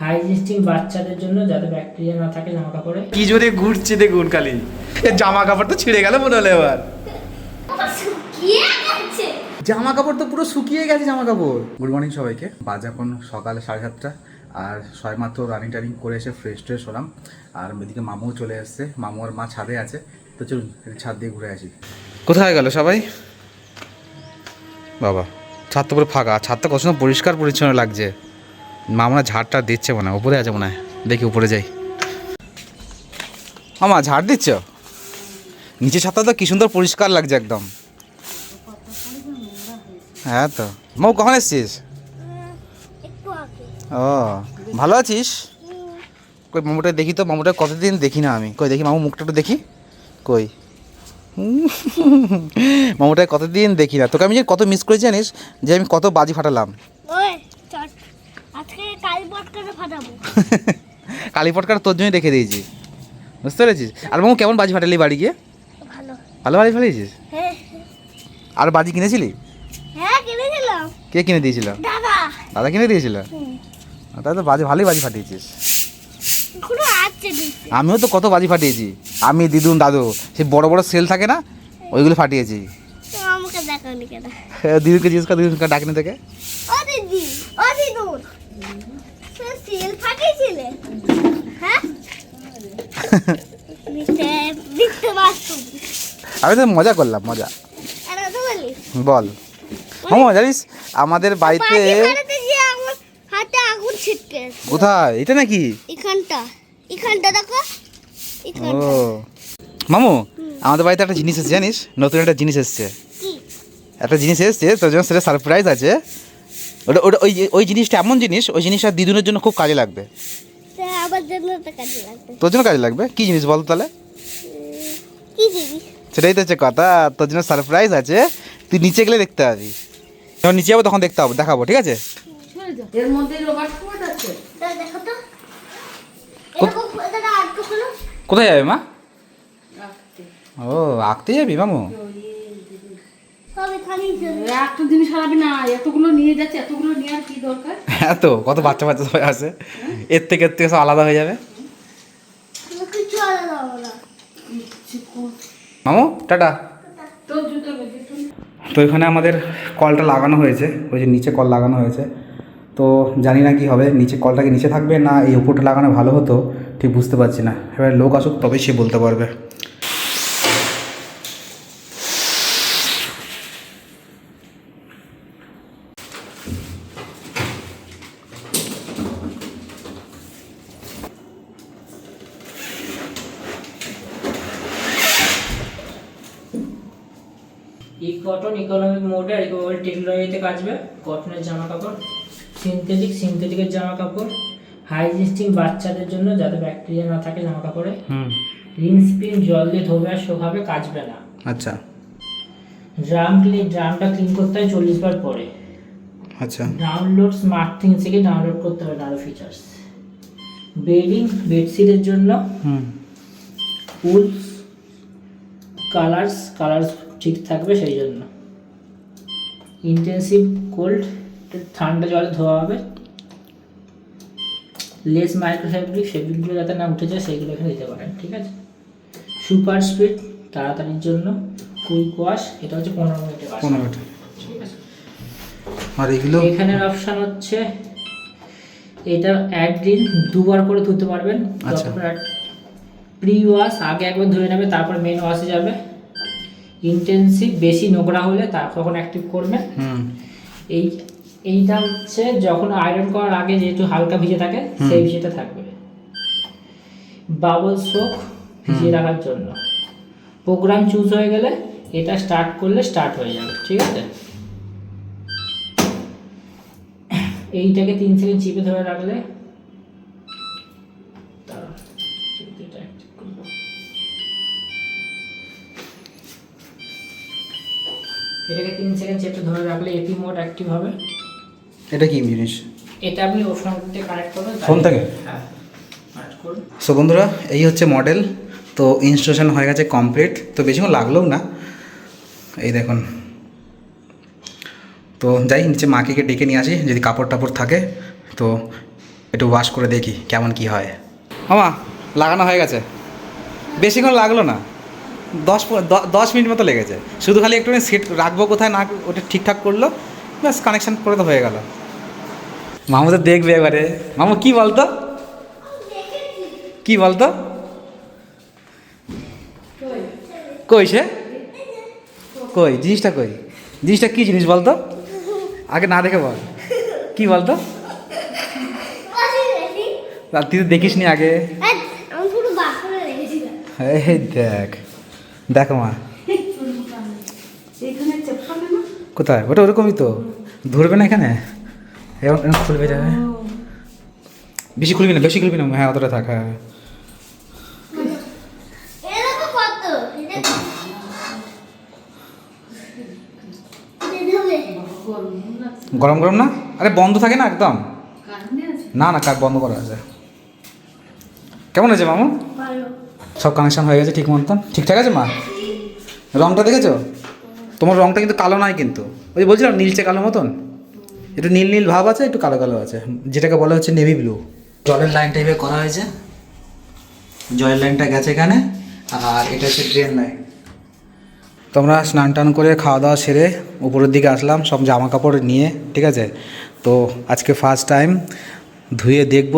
হাইজিস্টিক বাচ্চাদের জন্য যাতে ব্যাকটেরিয়া না থাকে জামা কাপড়ে কি জোরে ঘুরছে দেখুন খালি জামা কাপড় তো ছিঁড়ে গেল মনে হলো এবার। জামা কাপড় তো পুরো শুকিয়ে গেছে জামা কাপড় গুড মর্নিং সবাইকে। বাজে এখন সকালে সাড়ে সাতটা। আর সবেমাত্র রানিং টানিং করে এসে ফ্রেশ ট্রেশ হলাম। আর এদিকে মামুও চলে এসছে। মামু আর মা ছাদে আছে। তো চলুন একটু ছাদ দিয়ে ঘুরে আসি। কোথায় গেল সবাই? বাবা ছাদ তো পুরো ফাঁকা। ছাদটা কত পরিষ্কার পরিচ্ছন্ন লাগছে। মা মনে ঝাড়টা দিচ্ছে মনে হয়, উপরে আছে মনে হয়। দেখি উপরে যাই। মামা ঝাড় দিচ্ছ? নিচে ছাদটা তো কি সুন্দর পরিষ্কার লাগছে একদম। হ্যাঁ তো। মৌ কখন এসছিস? ও, ভালো আছিস? কই মামুটা দেখি তো মামুটা কতদিন দেখি না আমি। কই, দেখি মামু, মুখটা একটু দেখি। কই? মামুটা কতদিন দেখি না? তোকে আমি যে কত মিস করেছি জানিস? যে আমি কত বাজি ফাটালাম ওই চট আজকে কাল বট করে ফাটাবো। কালী পটকার তোর জন্যই রেখে দিয়েছি। বুঝতে পেরেছিস? আর মামু কেমন বাজি ফাটালি বাড়ি গিয়ে? ভালো। ভালো বাজি ফাটিয়েছিস? হ্যাঁ। আর বাজি কিনেছিলি? হ্যাঁ কিনেছিলাম। কে কিনে দিয়েছিল? দাদা। দাদা কিনে দিয়েছিল। তাহলে তো বাজি ভালোই বাজি ফাটিয়েছিস। আমিও তো কত বাজি ফাটিয়েছি। আমি দিদুন দাদু সে বড় বড় সেল থাকে না ওইগুলো ফাটিয়েছি। কেন? দিদুকে জিজ্ঞেস কর দিদুনকে ডাকনি থেকে ও দিদি ও দিদুন সিল ফাটিয়েছিলে? হ্যাঁ? আমি তো মজা করলাম মজা। বল। মামা জানিস আমাদের বাড়িতে হাতে আগুন ছিটকে কোথায়? এটা নাকি? এখানটা। এখানটা দেখো। ও। মামু আমাদের বাড়িতে একটা জিনিস এসেছে জানিস? নতুন একটা জিনিস এসছে। একটা জিনিস এসছে তোর জন্য সেটা সারপ্রাইজ আছে। ওটা ওটা ওই ওই জিনিসটা এমন জিনিস ওই জিনিসটা দিদুনের জন্য খুব কাজে লাগবে। তোর জন্য কাজে লাগবে? কি জিনিস বল তাহলে? সেটাই তো হচ্ছে কথা তোর জন্য সারপ্রাইজ আছে তুই নিচে গেলে দেখতে পাবি। যখন নিচে যাব তখন দেখতে হবে দেখাবো ঠিক আছে? এর মধ্যে আছে। দেখো তো। এরকম দাদা আটকে হলো? কোথায় যাবে মা? ও আঁকতে যাবি মামু? একটা জিনিস হারাবি না এতগুলো নিয়ে যাচ্ছে এতগুলো নেওয়ার কি দরকার? হ্যাঁ তো কত বাচ্চা বাচ্চা সবাই আসে এর থেকে এর থেকে সব আলাদা হয়ে যাবে। মামু টাটা। তো এখানে আমাদের কলটা লাগানো হয়েছে ওই যে নিচে কল লাগানো হয়েছে। তো জানি না কি হবে নিচে কলটা কি নিচে থাকবে না এই উপরটা লাগানো ভালো হতো ঠিক বুঝতে পারছি না। এবার লোক আসুক তবে সে বলতে পারবে। ই কটন ইকোনমিক মোডে আর ইকোনমিক টেকনোলজিতে কাজবে কটনের জামা কাপড় সিনথেটিক সিনথেটিকের জামা কাপড় হাইজিস্টিক বাচ্চাদের জন্য যাতে ব্যাকটেরিয়া না থাকে জামা কাপড়ে হুম। রিন স্পিন জল দিয়ে ধোবে আর শোকাবে কাচবে না। আচ্ছা। ড্রাম ক্লিন ড্রামটা ক্লিন করতে হয় চল্লিশ বার পরে। আচ্ছা। ডাউনলোড স্মার্ট থিংস থেকে ডাউনলোড করতে হবে আরও ফিচার্স বেডিং বেডশিটের জন্য হুম। উলস কালার্স কালার্স ঠিক থাকবে সেই জন্য। ইন্টেন্সিভ কোল্ড ঠান্ডা জলে ধোয়া হবে। লেস মাইক্রো ফেব্রিক ফেব্রিকগুলো যাতে না উঠে যায় সেইগুলো এখানে দিতে পারেন ঠিক আছে? সুপার স্পিড তাড়াতাড়ির জন্য। কুইক ওয়াশ এটা হচ্ছে পনেরো মিনিটে পনেরো মিনিট ঠিক আছে? আর এগুলো? এখানের অপশান হচ্ছে এটা একদিন দুবার করে ধুতে পারবেন। আচ্ছা। প্রি ওয়াশ আগে একবার ধুয়ে নেবে তারপর মেন ওয়াশে যাবে। ইন্টেন্সিভ বেশি নোংরা হলে তার তখন অ্যাক্টিভ করবে। এই এইটা হচ্ছে যখন আয়রন করার আগে যেহেতু হালকা ভিজে থাকে সেই ভিজেটা থাকবে। বাবল সোক ভিজিয়ে রাখার জন্য। প্রোগ্রাম চুজ হয়ে গেলে এটা স্টার্ট করলে স্টার্ট হয়ে যাবে ঠিক আছে? এইটাকে তিন সেকেন্ড চিপে ধরে রাখলে এটাকে তিন সেকেন্ড চেপে ধরে রাখলে এপি মোড অ্যাক্টিভ হবে। এটা কি জিনিস? এটা আপনি ওর সঙ্গে কানেক্ট করবেন ফোন থেকে? হ্যাঁ সো বন্ধুরা এই হচ্ছে মডেল তো ইনস্টলেশন হয়ে গেছে কমপ্লিট তো বেশিক্ষণ লাগলেও না। এই দেখুন। তো যাই নিচে মাকে ডেকে নিয়ে আসি যদি কাপড় টাপড় থাকে। তো একটু ওয়াশ করে দেখি কেমন কি হয়। মামা লাগানো হয়ে গেছে। বেশিক্ষণ লাগল না? দশ দশ মিনিট মতো লেগেছে। শুধু খালি একটু সেট রাখব কোথায় না ওটা ঠিকঠাক করল ব্যাস কানেকশান করে তো হয়ে গেল। মামু তো দেখবে এবারে। মামু কি বলতো? কি বলতো? কই সে? কই? জিনিসটা কই? জিনিসটা কি জিনিস বলতো? আগে না দেখে বল। কি বলতো? তুই তো দেখিস নি আগে এই দেখ। দেখো মা। কোথায়? ওটা ওরকমই তো। ধরবে না এখানে? খুলবে যাবে বেশি খুলবি না বেশি খুলবি না। হ্যাঁ অতটা থাক হ্যাঁ। গরম গরম না? আরে বন্ধ থাকে না একদম? না না কার বন্ধ করা আছে। কেমন আছে মামু? ভালো। সব কানেকশন হয়ে গেছে ঠিক মতন? ঠিকঠাক আছে মা? রংটা দেখেছ? তোমার রংটা কিন্তু কালো নয় কিন্তু। ওই বলছিলাম, নীলচে কালো মতন? একটু নীল নীল ভাব আছে, একটু কালো কালো আছে। যেটাকে বলা হচ্ছে নেভি ব্লু জলের লাইনটা এভাবে করা হয়েছে। জলের লাইনটা গেছে এখানে, আর এটা হচ্ছে ড্রেন লাইন তোমরা স্নান টান করে খাওয়া দাওয়া সেরে উপরের দিকে আসলাম, সব জামা কাপড় নিয়ে, ঠিক আছে? তো আজকে ফার্স্ট টাইম ধুয়ে দেখব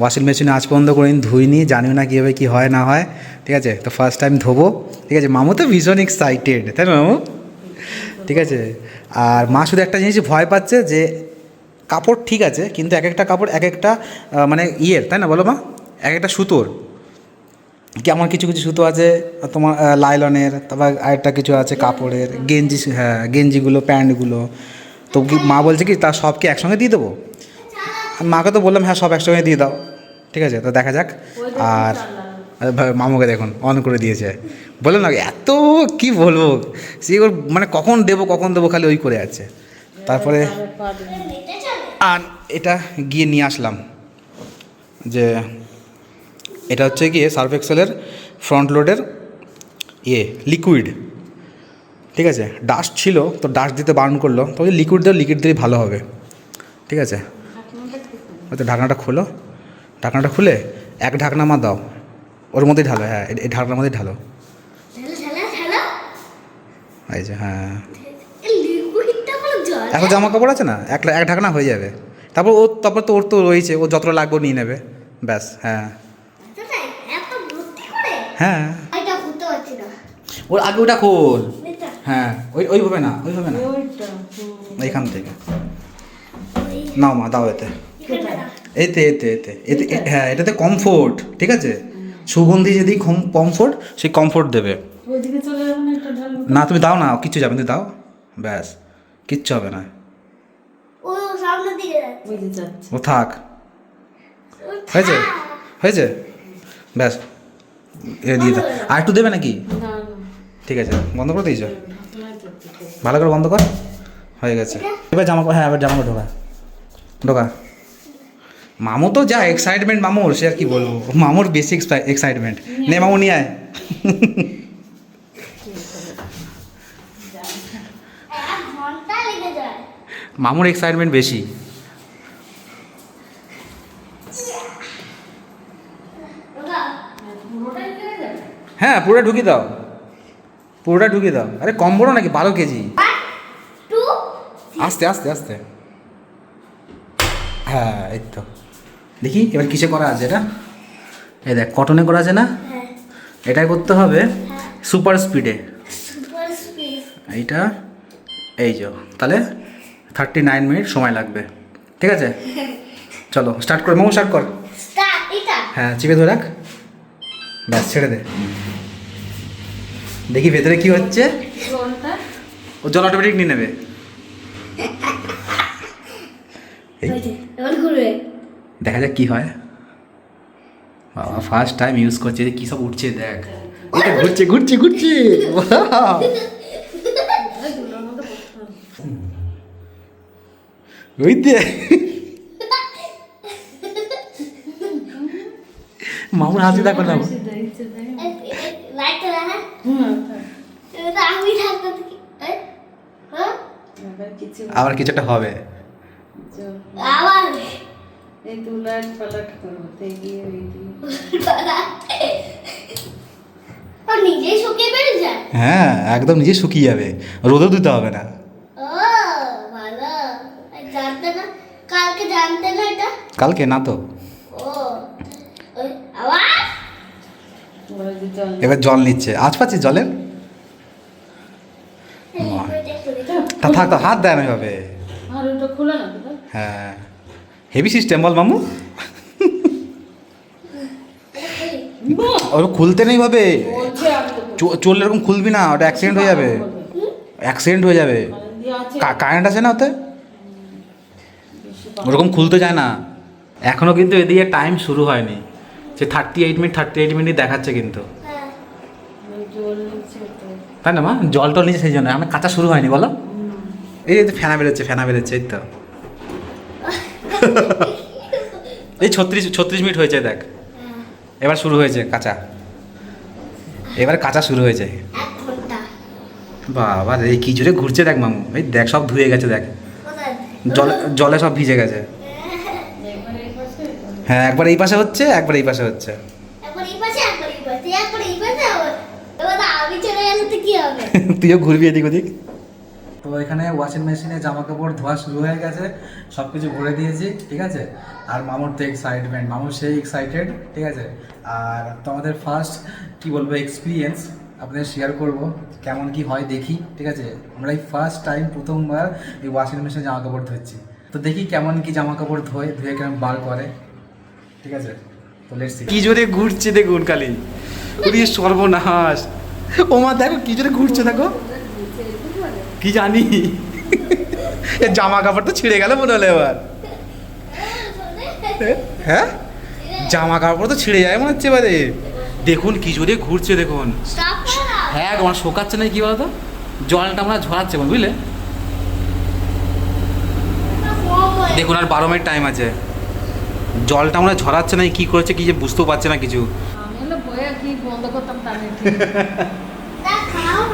ওয়াশিং মেশিনে আজ পর্যন্ত কোনোদিন ধুইনি জানিও না কীভাবে কী হয়, না হয়, ঠিক আছে? তো ফার্স্ট টাইম ধোবো, ঠিক আছে? মামু তো ভীষণ এক্সাইটেড তাই না মামু? ঠিক আছে? আর মা শুধু একটা জিনিস ভয় পাচ্ছে যে কাপড় ঠিক আছে, কিন্তু এক একটা কাপড়, এক একটা মানে ইয়ের, তাই না বলো মা? এক একটা সুতোর। কেমন কিছু কিছু সুতো আছে, তোমার লাইলনের, তারপর আরেকটা কিছু আছে কাপড়ের, গেঞ্জি হ্যাঁ গেঞ্জিগুলো, প্যান্টগুলো। তো মা বলছে কি, তার সব কি একসঙ্গে দিয়ে দেবো? মাকে তো বললাম হ্যাঁ সব একসঙ্গে দিয়ে দাও। ঠিক আছে তো দেখা যাক। আর মামুকে দেখুন অন করে দিয়েছে। বললাম না এত কি বলব? সে ওর মানে কখন দেবো কখন দেবো খালি ওই করে আছে। তারপরে আর এটা গিয়ে নিয়ে আসলাম যে এটা হচ্ছে গিয়ে সার্ফ এক্সেলের ফ্রন্ট লোডের ইয়ে লিকুইড ঠিক আছে ডাস্ট ছিল তো ডাস্ট দিতে বারণ করল। তবে লিকুইড দিও লিকুইড দিলেই ভালো হবে। ঠিক আছে আচ্ছা ঢাকনাটা খোলো। ঢাকনাটা খুলে এক ঢাকনা মা দাও। ওর মধ্যেই ঢালো হ্যাঁ এই- ঢাকনার মধ্যেই ঢালো। এই যে হ্যাঁ। এখন জামা কাপড় আছে না? এক এক ঢাকনা হয়ে যাবে। তারপর ও তারপর তো ওর তো রয়েছে ও যতটা লাগবে ও নিয়ে নেবে। ব্যাস হ্যাঁ। করে? হ্যাঁ। ওর আগে ওটা খোল। হ্যাঁ ওই ওইভাবে না ওইভাবে না। ওইটা এইখান থেকে। নাও মা দাও এতে। এতে এতে এতে এতে হ্যাঁ এটাতে কমফোর্ট ঠিক আছে? সুগন্ধি যদি কমফোর্ট সেই কমফোর্ট দেবে। ওইদিকে চলে যাবে না একটা ঢাল না তুমি দাও না কিচ্ছু যাবে না তুমি দাও। ব্যাস কিচ্ছু হবে না। ও সামনের দিকে যাচ্ছে। ওই যে যাচ্ছে। ও থাক। হয়েছে? হয়েছে? ব্যাস এ দিয়ে দাও আর একটু দেবে নাকি? না না। ঠিক আছে বন্ধ করে দিয়েছ। ভালো করে বন্ধ কর। হয়ে গেছে। এবার জামা হ্যাঁ এবার জামা ঢোকা। ঢোকা। মামু তো যা এক্সাইটমেন্ট মামুর সে আর কি বলব? মামুর বেশি এক্সাইটমেন্ট নে মামু নিয়ে আয়। মামুর এক্সাইটমেন্ট বেশি। হ্যাঁ পুরোটা ঢুকিয়ে দাও। পুরোটা ঢুকিয়ে দাও। আরে কম বড় নাকি? বারো কেজি। আস্তে আস্তে আস্তে। হ্যাঁ এই তো। দেখি এবার কিসে করা আছে এটা? এই দেখ কটনে করা আছে না? হ্যাঁ, এটাই করতে হবে সুপার স্পিডে এইটা এই যে তাহলে থার্টি নাইন মিনিট সময় লাগবে। ঠিক আছে? চলো স্টার্ট কর মোমো স্টার্ট কর। হ্যাঁ চিপে ধরে রাখ। ব্যাস ছেড়ে দে। দেখি ভেতরে কি হচ্ছে। ও জল অটোমেটিক নিয়ে নেবে এই হয়েছে, এবার ঘুরবে। দেখা যাক কি হয়। বাবা ফার্স্ট টাইম ইউজ করছে যে কী সব উঠছে দেখ। এটা ঘুরছে ঘুরছে ঘুরছে! ওই মামুর হাসি দেখো না। আবার কিছু একটা হবে। আবার। এই তো উলট পালট করো তো এগিয়ে এগিয়ে ও নিজেই শুকিয়ে বেড়ে যায়? হ্যাঁ একদম নিজে শুকিয়ে যাবে। রোদও দিতে হবে না। ও ভালো। জানতে না কালকে জানতে না এটা? কালকে না তো। ওই এবার জল নিচ্ছে। আজ পাচ্ছিস জলের? থাক তো হাত দেয় না এভাবে। আর ওটা খোলা না তো? হ্যাঁ। হেভি সিস্টেম বল, মামু। ওরকম খুলতে নেই ভাবে। তো চললে এরকম খুলবি না, ওটা অ্যাক্সিডেন্ট হয়ে যাবে। অ্যাক্সিডেন্ট হয়ে যাবে। কারেন্ট আছে না ওতে? ওরকম খুলতে যায় না। এখনও কিন্তু এদিকে টাইম শুরু হয়নি। সে thirty eight minute thirty eight minute দেখাচ্ছে কিন্তু। তো তাই না, মা? জল টল নিচে সেই জন্য। এখন কাঁচা শুরু হয়নি, বলো। এই যে ফেনা বেরোচ্ছে ফেনা বেরোচ্ছে, এই তো। এই ছত্রিশ ছত্রিশ মিনিট হয়েছে দেখ। এবার শুরু হয়েছে কাঁচা। এবার কাঁচা শুরু হয়েছে। বাবা রে কি জোরে ঘুরছে দেখ মামু। এই দেখ সব ধুয়ে গেছে দেখ। জলে জলে সব ভিজে গেছে। হ্যাঁ একবার এই পাশে হচ্ছে একবার এই পাশে হচ্ছে। তুইও ঘুরবি এদিক ওদিক? এখানে ওয়াশিং মেশিনে জামা কাপড় ধোয়া শুরু হয়ে গেছে সব কিছু ভরে দিয়েছি, ঠিক আছে? আর মামুর তো এক্সাইটমেন্ট মামুর সেই এক্সাইটেড ঠিক আছে? আর তোমাদের ফার্স্ট কি বলব এক্সপিরিয়েন্স আপনাদের শেয়ার করব, কেমন কি হয় দেখি, ঠিক আছে? আমরা এই ফার্স্ট টাইম প্রথমবার এই ওয়াশিং মেশিনে জামা কাপড় ধুচ্ছি। তো দেখি কেমন কি জামা কাপড় ধোয়, ধুয়ে কেমন বার করে, ঠিক আছে? তো লেটস কি জোরে ঘুরছে দেখুন, কালি। সর্বনাশ। ও মা দেখো কি জোরে ঘুরছে, দেখো। কি জানি? জামা কাপড় তো ছিঁড়ে গেল মনে হলো এবার। হ্যাঁ? জামা কাপড় তো ছিঁড়ে যায় মনে হচ্ছে এবারে। দেখুন কি জোরে ঘুরছে দেখুন। হ্যাঁ আমার শোকাচ্ছে না কি বলতো? জলটা আমরা ঝরাচ্ছে বুঝলে? দেখুন আর বারো মিনিট টাইম আছে। জলটা আমরা ঝরাচ্ছে না কি করছে কি যে বুঝতেও পারছে না কিছু। বন্ধ করতাম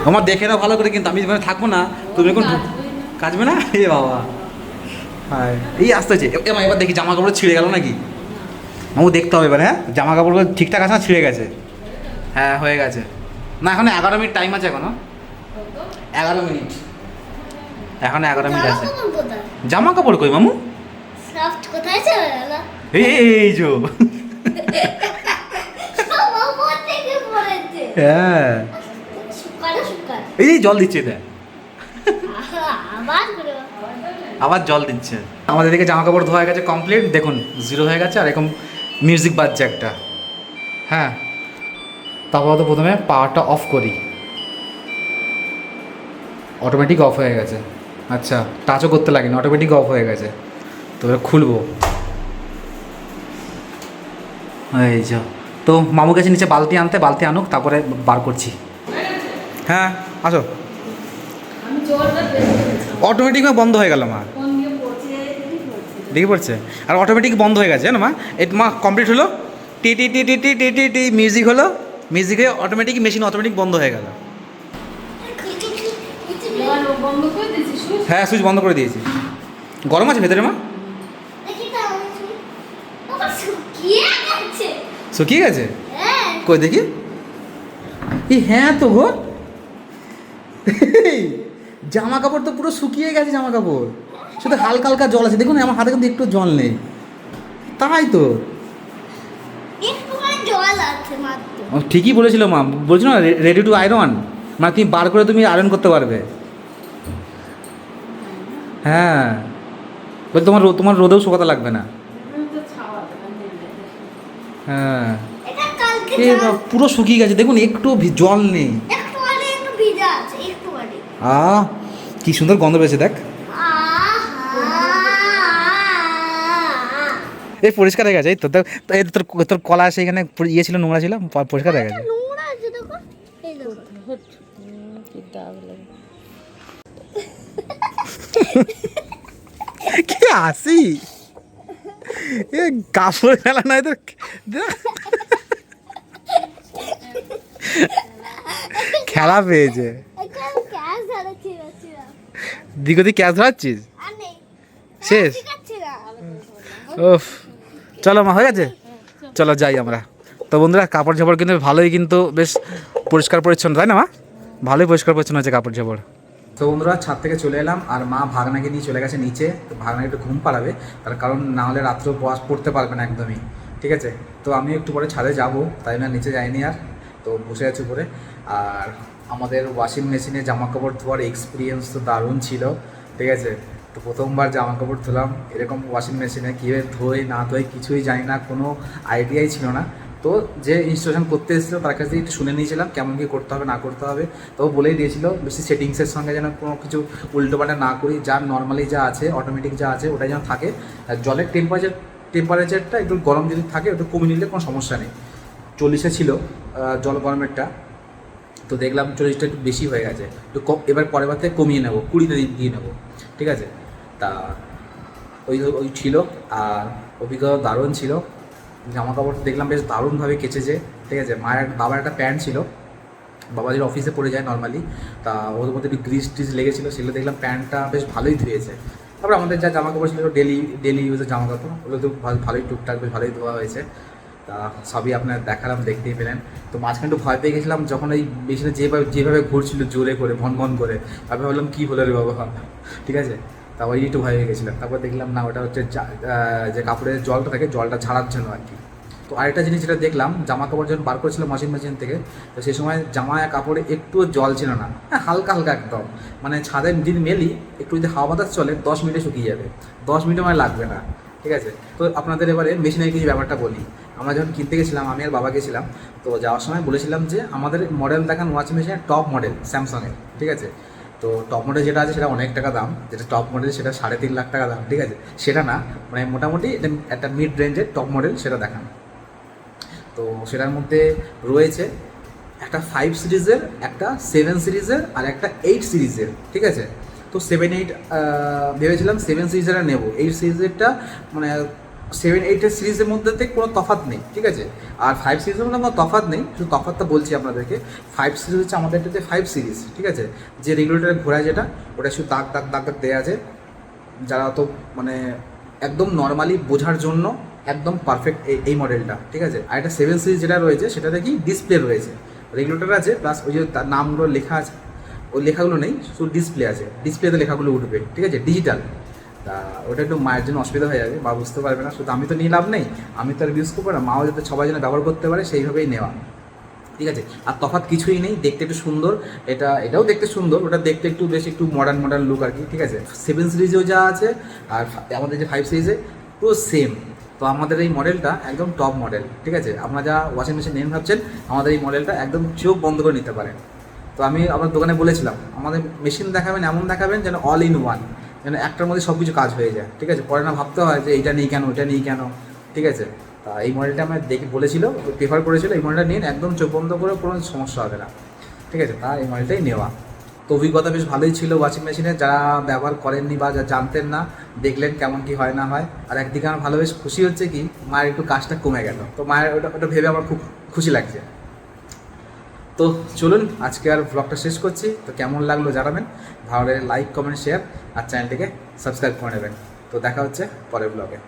আমার দেখে নাও ভালো করে কিন্তু আমি এখানে থাকব না। তুমি এখন কাচবে না। এ বাবা। হ্যাঁ এই আসতে হচ্ছে। এবার এবার দেখি জামা কাপড় ছিঁড়ে গেল নাকি? আমাকে দেখতে হবে এবার হ্যাঁ? জামা কাপড়গুলো ঠিকঠাক আছে না ছিঁড়ে গেছে? হ্যাঁ হয়ে গেছে। না এখন এগারো মিনিট টাইম আছে এখনও। এগারো মিনিট। এখন এগারো মিনিট আছে। জামা কাপড় কাপড় কই মামু? এই যো। পড়েছে। হ্যাঁ। এই যে জল দিচ্ছে দেখ আবার জল দিচ্ছে। আমাদের দিকে জামা কাপড় ধোয়া গেছে কমপ্লিট দেখুন জিরো হয়ে গেছে আর এরকম মিউজিক বাজছে একটা। হ্যাঁ। তারপর তো প্রথমে পাওয়ারটা অফ করি। অটোমেটিক অফ হয়ে গেছে। আচ্ছা টাচও করতে লাগেনি অটোমেটিক অফ হয়ে গেছে। তো খুলবো। এই যা। তো মামু গেছে নিচে বালতি আনতে বালতি আনুক তারপরে বার করছি। হ্যাঁ আসো। অটোমেটিক বন্ধ হয়ে গেল মা? কোন পড়ছে দেখে পড়ছে। আর অটোমেটিক বন্ধ হয়ে গেছে জানো মা? এটা মা কমপ্লিট হলো? টি টি টি টি টি টি টি টি মিউজিক হলো? মিউজিক হয়ে অটোমেটিক মেশিন অটোমেটিক বন্ধ হয়ে গেল। হ্যাঁ সুইচ বন্ধ করে দিয়েছি। গরম আছে ভেতরে মা? দেখি তো আমি শুকিয়ে গেছে। হ্যাঁ। কই দেখি? এই হ্যাঁ তো গো। এই, জামা কাপড় তো পুরো শুকিয়ে গেছে জামা কাপড় শুধু হালকা হালকা জল আছে। দেখুন আমার হাতে কিন্তু একটু জল নেই। তাই তো। ঠিকই বলেছিল মা। বলছিল না রেডি টু আয়রন মানে তুমি বার করে তুমি আয়রন করতে পারবে। হ্যাঁ। বলছি তোমার তোমার রোদেও শুকাতে লাগবে না। হ্যাঁ। পুরো শুকিয়ে গেছে। দেখুন একটু জল নেই। আ কি সুন্দর গন্ধ পেয়েছে দেখ। এই পরিষ্কার হয়ে গেছে এই তোর তোর তোর কলা সেইখানে ইয়ে ছিল, নোংরা ছিল পরিষ্কার হয়ে গেছে কি আসি এ কাপড় খেলা নাই তো খেলা পেয়েছে। দিক ওদিক ক্যাচ ধরাচ্ছিস? শেষ? ওফ চলো মা হয়ে গেছে? চলো যাই আমরা। তো বন্ধুরা কাপড় ঝাপড় কিন্তু ভালোই কিন্তু বেশ পরিষ্কার পরিচ্ছন্ন তাই না মা? ভালোই পরিষ্কার পরিচ্ছন্ন হচ্ছে কাপড় ঝাপড়। তো বন্ধুরা ছাদ থেকে চলে এলাম আর মা ভাগনাকে নিয়ে চলে গেছে নিচে। তো ভাগনাকে একটু ঘুম পাড়াবে তার কারণ না হলে রাত্রেও পড়া- পড়তে পারবে না একদমই ঠিক আছে? তো আমি একটু পরে ছাদে যাব তাই না নিচে যাইনি আর তো বসে আছি উপরে। আর আমাদের ওয়াশিং মেশিনে জামা কাপড় ধোয়ার এক্সপিরিয়েন্স তো দারুণ ছিল, ঠিক আছে? তো প্রথমবার জামা কাপড় ধুলাম, এরকম ওয়াশিং মেশিনে কীভাবে ধোয়, না ধোয় কিছুই জানি না, কোনো আইডিয়াই ছিল না। তো যে ইনস্টলেশন করতে এসেছিল, তার কাছ একটু শুনে নিয়েছিলাম, কেমন কী করতে হবে, না করতে হবে। তো বলেই দিয়েছিল, বেশি সেটিংসের সঙ্গে যেন কোনো কিছু উল্টোপাল্টা না করি, যা নর্মালি যা আছে অটোমেটিক যা আছে, ওটাই যেন থাকে। জলের টেম্পারেচার টেম্পারেচারটা একটু গরম যদি থাকে একটু কমিয়ে নিলে কোনো সমস্যা নেই। চল্লিশে ছিল জল গরমেরটা। তো দেখলাম চল্লিশটা একটু বেশি হয়ে গেছে। তো এবার পরের বার থেকে কমিয়ে নেব, কুড়িতে দিয়ে- দিয়ে নেব, ঠিক আছে? তা ওই ওই ছিল, আর অভিজ্ঞতা দারুণ ছিল। জামা কাপড় দেখলাম বেশ দারুণভাবে কেচেছে, ঠিক আছে? মায়ের বাবার একটা প্যান্ট ছিল বাবা যদি অফিসে পড়ে যায় নর্মালি তা ওর মধ্যে একটু গ্রিস টিস লেগেছিলো, সেগুলো দেখলাম প্যান্টটা বেশ ভালোই ধুয়েছে। তারপর আমাদের যা জামা কাপড় ছিল ডেলি ডেলি ইউজের জামা কাপড় ওগুলো তো ভালো- ভালোই টুকটাক, বেশ ভালোই ধোয়া হয়েছে। তা সবই আপনার দেখালাম, দেখতেই পেলেন। তো মাঝখানে একটু ভয় পেয়ে গেছিলাম, যখন এই মেশিনে যেভাবে যেভাবে ঘুরছিল জোরে করে, ভন ভন করে আমি ভাবলাম, কী হলো রে বাবা? ঠিক আছে? তারপর একটু ভয় হয়ে গেছিলাম। তারপর দেখলাম, না, ওটা হচ্ছে যে কাপড়ের জলটা থাকে, জলটা ছাড়ার জন্য আর কি। তো আরেকটা জিনিস যেটা দেখলাম জামা কাপড় যখন বার করেছিলাম ওয়াশিং মেশিন থেকে, তো সেই সময় জামা কাপড়ে একটুও জল ছিল না। হ্যাঁ হালকা হালকা একদম। মানে ছাদের দিন মেলি, একটু যদি হাওয়া বাতাস চলে, দশ মিনিটে শুকিয়ে যাবে। দশ মিনিট মানে লাগবে না। ঠিক আছে? তো আপনাদের এবারে মেশিনের কিছু ব্যাপারটা বলি। আমরা যখন কিনতে গেছিলাম, আমি আর বাবা গেছিলাম, তো যাওয়ার সময় বলেছিলাম যে আমাদের মডেল দেখান ওয়াশিং মেশিনের টপ মডেল স্যামসংয়ের ঠিক আছে? তো টপ মডেল যেটা আছে সেটা অনেক টাকা দাম, যেটা টপ মডেল সেটা সাড়ে তিন লাখ টাকা দাম, ঠিক আছে? সেটা না মানে মোটামুটি এটা একটা মিড রেঞ্জের টপ মডেল সেটা দেখান। তো সেটার মধ্যে রয়েছে একটা ফাইভ সিরিজের একটা সেভেন সিরিজের আর একটা এইট সিরিজের ঠিক আছে? তো সেভেন এইট ভেবেছিলাম সেভেন সিরিজের নেব। এইট সিরিজেরটা মানে সেভেন এইটের সিরিজের মধ্যে থেকে কোনো তফাৎ নেই, ঠিক আছে? আর ফাইভ সিরিজের মধ্যে কোনো তফাৎ নেই, শুধু তফাৎটা বলছি আপনাদেরকে। ফাইভ সিরিজ হচ্ছে আমাদের এটাতে ফাইভ সিরিজ ঠিক আছে? যে রেগুলেটারে ঘোরায় যেটা, ওটা শুধু দাগ দাগ দাগ দাগ দেওয়া আছে। যারা তো মানে একদম নর্মালি বোঝার জন্য একদম পারফেক্ট এই এই মডেলটা ঠিক আছে? আর একটা সেভেন সিরিজ যেটা রয়েছে সেটাতে কি ডিসপ্লে রয়েছে। রেগুলেটর আছে প্লাস ওই যে তার নামগুলো লেখা আছে, ওই লেখাগুলো নেই, শুধু ডিসপ্লে আছে। ডিসপ্লেতে লেখাগুলো উঠবে, ঠিক আছে? ডিজিটাল তা ওটা একটু মায়ের জন্য অসুবিধা হয়ে যাবে বা বুঝতে পারবে না, শুধু আমি তো নিয়ে লাভ নেই, আমি তো আর ইউজ করব না, মাও যাতে সবাই যেন ব্যবহার করতে পারে সেইভাবেই নেওয়া। ঠিক আছে? আর তফাৎ কিছুই নেই, দেখতে একটু সুন্দর, এটা, এটাও দেখতে সুন্দর, ওটা দেখতে একটু বেশ একটু মডার্ন মডার্ন লুক আর কি, ঠিক আছে? সেভেন সিরিজেও যা আছে, আর আমাদের যে ফাইভ সিরিজে পুরো সেম তো আমাদের এই মডেলটা একদম টপ মডেল ঠিক আছে? আপনারা যা ওয়াশিং মেশিন নেন ভাবছেন, আমাদের এই মডেলটা একদম চোখ বন্ধ করে নিতে পারেন। তো আমি আমার দোকানে বলেছিলাম, আমাদের মেশিন দেখাবেন, এমন দেখাবেন যেন অল ইন ওয়ান যেন একটার মধ্যে সব কিছু কাজ হয়ে যায়, ঠিক আছে? পরে না ভাবতে হয় যে এইটা নেই কেন, ওইটা নেই কেন, ঠিক আছে? তা এই মডেলটা আমার দেখে বলেছিল প্রেফার করেছিল, এই মডেলটা নিন, একদম চোখ বন্ধ করে কোনো সমস্যা হবে না, ঠিক আছে? তা এই মডেলটাই নেওয়া। তো অভিজ্ঞতা বেশ ভালোই ছিল ওয়াশিং মেশিনে যারা ব্যবহার করেননি বা যা জানতেন না, দেখলেন কেমন কি হয় না হয়। আর একদিকে আমার ভালো বেশ খুশি হচ্ছে কি, মায়ের একটু কাজটা কমে গেল। তো মায়ের ওটা ওটা ভেবে আমার খুব খুশি লাগছে। তো চলুন, আজকে আর ব্লগটা শেষ করছি। তো কেমন লাগল জানাবেন। ভালো লাগে লাইক কমেন্ট শেয়ার আর চ্যানেলটিকে সাবস্ক্রাইব করে নেবেন। তো দেখা হচ্ছে পরের ব্লগে